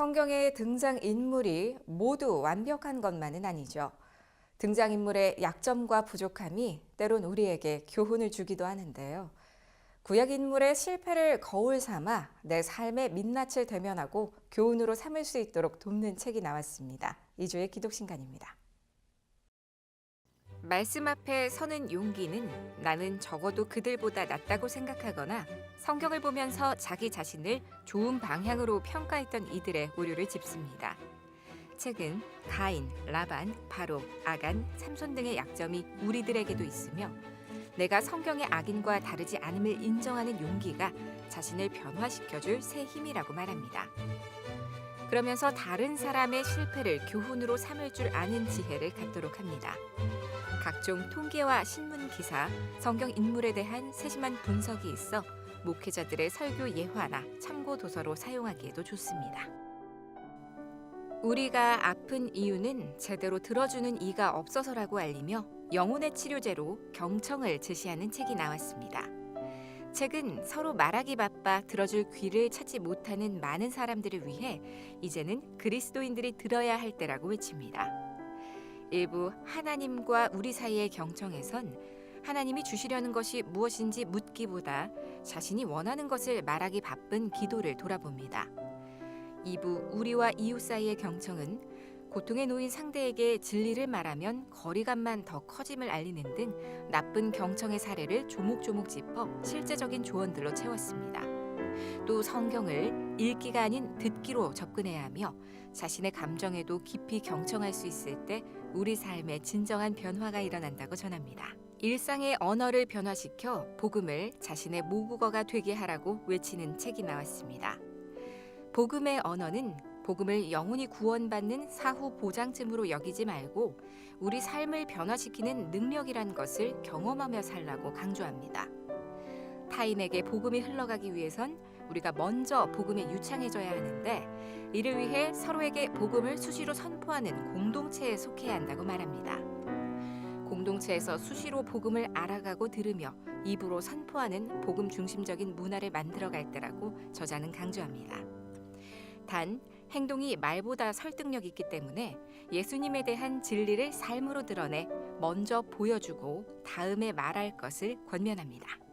성경의 등장인물이 모두 완벽한 것만은 아니죠. 등장인물의 약점과 부족함이 때론 우리에게 교훈을 주기도 하는데요. 구약 인물의 실패를 거울 삼아 내 삶의 민낯을 대면하고 교훈으로 삼을 수 있도록 돕는 책이 나왔습니다. 이주의 기독신간입니다. 말씀 앞에 서는 용기는 나는 적어도 그들보다 낫다고 생각하거나 성경을 보면서 자기 자신을 좋은 방향으로 평가했던 이들의 오류를 짚습니다. 책은 가인, 라반, 바로, 아간, 삼손 등의 약점이 우리들에게도 있으며 내가 성경의 악인과 다르지 않음을 인정하는 용기가 자신을 변화시켜줄 새 힘이라고 말합니다. 그러면서 다른 사람의 실패를 교훈으로 삼을 줄 아는 지혜를 갖도록 합니다. 각종 통계와 신문 기사, 성경 인물에 대한 세심한 분석이 있어 목회자들의 설교 예화나 참고 도서로 사용하기에도 좋습니다. 우리가 아픈 이유는 제대로 들어주는 이가 없어서라고 알리며 영혼의 치료제로 경청을 제시하는 책이 나왔습니다. 책은 서로 말하기 바빠 들어줄 귀를 찾지 못하는 많은 사람들을 위해 이제는 그리스도인들이 들어야 할 때라고 외칩니다. 일부 하나님과 우리 사이의 경청에선 하나님이 주시려는 것이 무엇인지 묻기보다 자신이 원하는 것을 말하기 바쁜 기도를 돌아봅니다. 2부 우리와 이웃 사이의 경청은 고통에 놓인 상대에게 진리를 말하면 거리감만 더 커짐을 알리는 등 나쁜 경청의 사례를 조목조목 짚어 실제적인 조언들로 채웠습니다. 또 성경을 읽기가 아닌 듣기로 접근해야 하며 자신의 감정에도 깊이 경청할 수 있을 때 우리 삶에 진정한 변화가 일어난다고 전합니다. 일상의 언어를 변화시켜 복음을 자신의 모국어가 되게 하라고 외치는 책이 나왔습니다. 복음의 언어는 복음을 영혼이 구원받는 사후 보장쯤으로 여기지 말고 우리 삶을 변화시키는 능력이란 것을 경험하며 살라고 강조합니다. 타인에게 복음이 흘러가기 위해선 우리가 먼저 복음에 유창해져야 하는데 이를 위해 서로에게 복음을 수시로 선포하는 공동체에 속해야 한다고 말합니다. 공동체에서 수시로 복음을 알아가고 들으며 입으로 선포하는 복음 중심적인 문화를 만들어 갈 때라고 저자는 강조합니다. 단 행동이 말보다 설득력 있기 때문에 예수님에 대한 진리를 삶으로 드러내 먼저 보여주고 다음에 말할 것을 권면합니다.